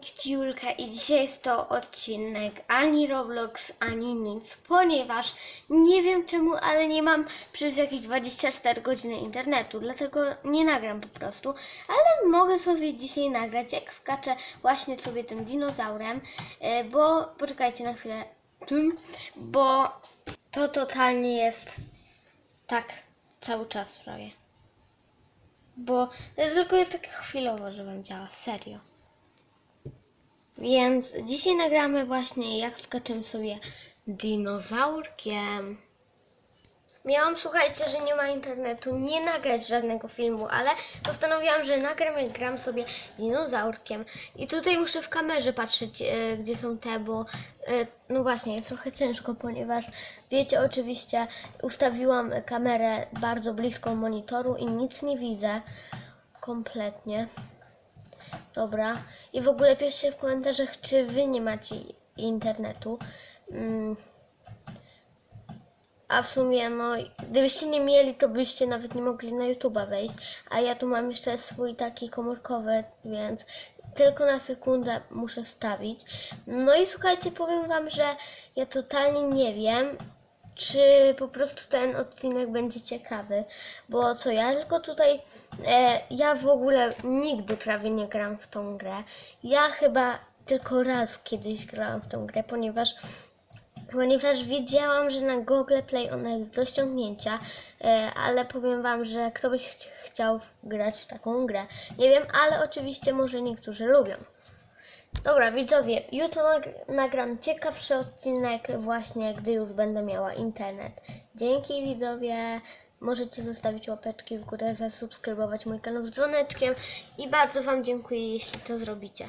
Kciulka i dzisiaj jest to odcinek ani Roblox, ani nic, ponieważ nie wiem czemu, ale nie mam przez jakieś 24 godziny internetu, dlatego nie nagram po prostu, ale mogę sobie dzisiaj nagrać, jak skaczę właśnie sobie tym dinozaurem, e, bo poczekajcie na chwilę, bo to totalnie jest tak cały czas prawie. Bo to tylko jest tak chwilowo, że wam działa, serio. Więc dzisiaj nagramy właśnie jak skaczemy sobie dinozaurkiem. Miałam, słuchajcie, że nie ma internetu, nie nagrać żadnego filmu, ale postanowiłam, że nagram jak gram sobie dinozaurkiem. I tutaj muszę w kamerze patrzeć, e, gdzie są te, bo e, no właśnie, jest trochę ciężko, ponieważ wiecie, oczywiście ustawiłam kamerę bardzo blisko monitoru i nic nie widzę kompletnie. Dobra. I w ogóle piszcie w komentarzach, czy wy nie macie internetu. Mm. A w sumie, no, gdybyście nie mieli, to byście nawet nie mogli na YouTube'a wejść. A ja tu mam jeszcze swój taki komórkowy, więc tylko na sekundę muszę wstawić. No i słuchajcie, powiem wam, że ja totalnie nie wiem, czy po prostu ten odcinek będzie ciekawy, bo co ja tylko tutaj, e, ja w ogóle nigdy prawie nie gram w tą grę. Ja chyba tylko raz kiedyś grałam w tą grę, ponieważ ponieważ wiedziałam, że na Google Play ona jest do ściągnięcia, e, ale powiem Wam, że kto by ch- chciał grać w taką grę. Nie wiem, ale oczywiście może niektórzy lubią. Dobra, widzowie, jutro nag- nagram ciekawszy odcinek właśnie, gdy już będę miała internet. Dzięki widzowie. Możecie zostawić łapeczki w górę, zasubskrybować mój kanał z dzwoneczkiem i bardzo Wam dziękuję, jeśli to zrobicie.